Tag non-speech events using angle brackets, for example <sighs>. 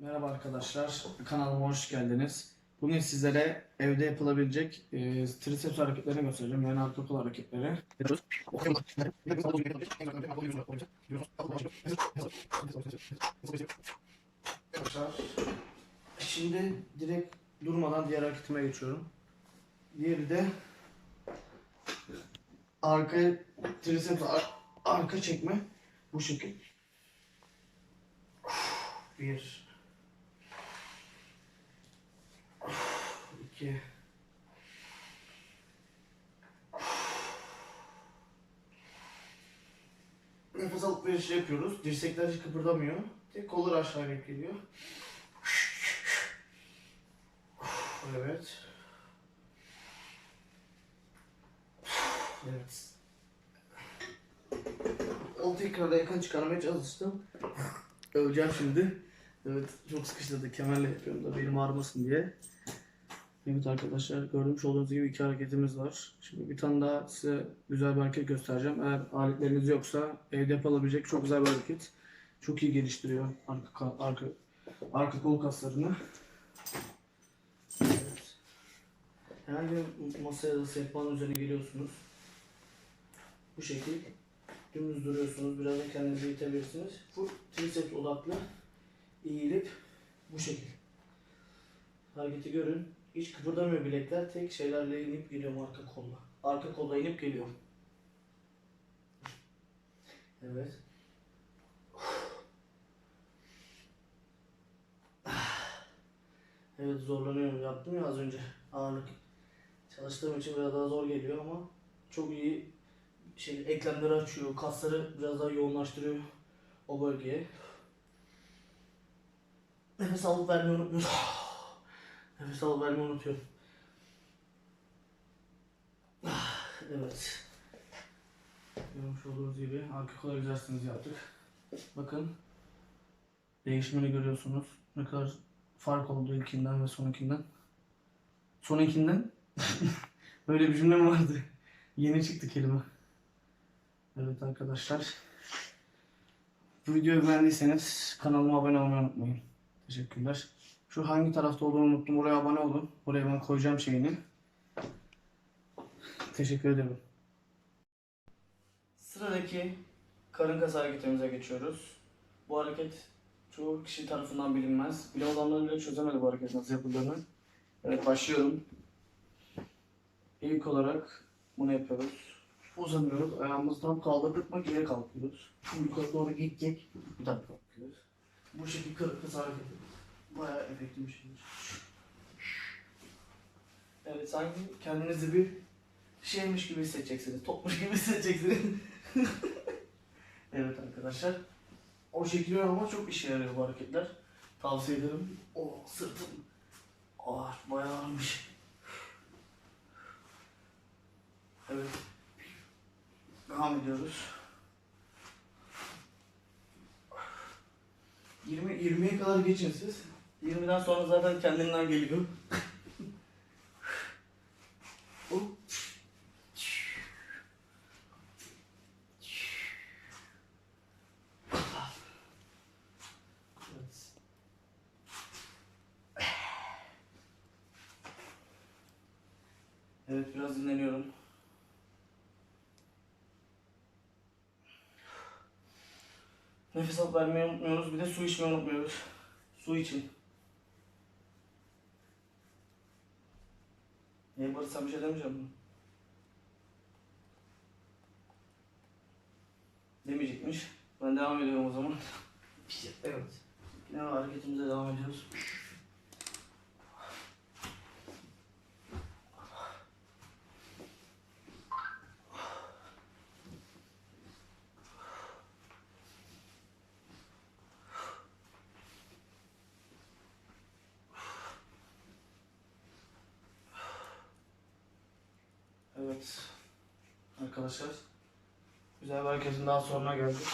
Merhaba arkadaşlar, kanalıma hoş geldiniz. Bugün sizlere evde yapılabilecek e, triceps hareketlerini göstereceğim. Yani arka kol hareketleri. Şimdi direkt durmadan diğer hareketime geçiyorum. Diğeri de arka triceps ar- arka çekme bu şekil. Bir. İki. Nefes alıp verişle yapıyoruz. Dirsekler hiç kıpırdamıyor. Tek kollar aşağı inip geliyor. Evet. Evet. O tekrarda yakın çıkarmaya çalıştım. Öleceğim şimdi. Evet çok sıkıştırdı. Kemerle yapıyorum da benim ağrımasın diye. Evet arkadaşlar görmüş olduğunuz gibi iki hareketimiz var. Şimdi bir tane daha size güzel bir hareket göstereceğim. Eğer aletleriniz yoksa evde yapılabilecek çok güzel bir hareket. Çok iyi geliştiriyor arka ka- arka arka kol kaslarını. Evet. Herhangi bir masaya da sehpanın üzerine geliyorsunuz. Bu şekil dümdüz duruyorsunuz. Biraz da kendinizi itebilirsiniz. Full triceps odaklı eğilip bu şekil. Hareketi görün. Hiç kıpırdamıyor bilekler. Tek şeylerle inip geliyorum arka kolla. Arka kolla inip geliyorum. Evet. <sighs> Evet zorlanıyorum. Yaptım ya az önce. Ağırlık çalıştığım için biraz daha zor geliyor ama çok iyi şey eklemleri açıyor. Kasları biraz daha yoğunlaştırıyor o bölgeye. Nefes alıp vermeyi unutmuyorum. <sighs> <sighs> Nefes alıp vermeyi unutuyorum. Ah, Evet. Görmüş olduğunuz gibi arka kol egzersizimizi yaptık. Bakın. Değişimini görüyorsunuz. Ne kadar fark oldu ilkinden ve sonunkinden. Sonunkinden. <laughs> Böyle bir cümle mi vardı? Yeni çıktı kelime. Evet arkadaşlar. Bu videoyu beğendiyseniz kanalıma abone olmayı unutmayın. Teşekkürler. Şu hangi tarafta olduğunu unuttum. Oraya abone olun. Oraya ben koyacağım şeyini. Teşekkür ederim. Sıradaki karın kas hareketimize geçiyoruz. Bu hareket çoğu kişi tarafından bilinmez. Bile olanlar bile çözemedi bu hareket nasıl yapıldığını. Evet başlıyorum. İlk olarak bunu yapıyoruz. Uzanıyoruz. Ayağımızı tam kaldırdık mı geri kalkıyoruz. Yukarı doğru gittik. Bir daha kalkıyoruz. Bu şekilde kırık kız hareketi. Bayağı efektif bir şeydir. Evet sanki kendinizi bir şeymiş gibi hissedeceksiniz. Topmuş gibi hissedeceksiniz. <laughs> evet arkadaşlar. O şekilde ama çok işe yarıyor bu hareketler. Tavsiye ederim. O sırtım ağır, bayağı ağırmış. Evet. Devam ediyoruz. 20 20'ye kadar geçin siz. 20'den sonra zaten kendinden geliyor. Evet biraz dinleniyorum. Nefes alıp vermeyi unutmuyoruz. Bir de su içmeyi unutmuyoruz. Su için. Niye Barış sen bir şey demeyeceğim mi? Demeyecekmiş. Ben devam ediyorum o zaman. Evet. Yine hareketimize devam ediyoruz. Evet. Arkadaşlar. Güzel bir hareketin daha sonuna geldik.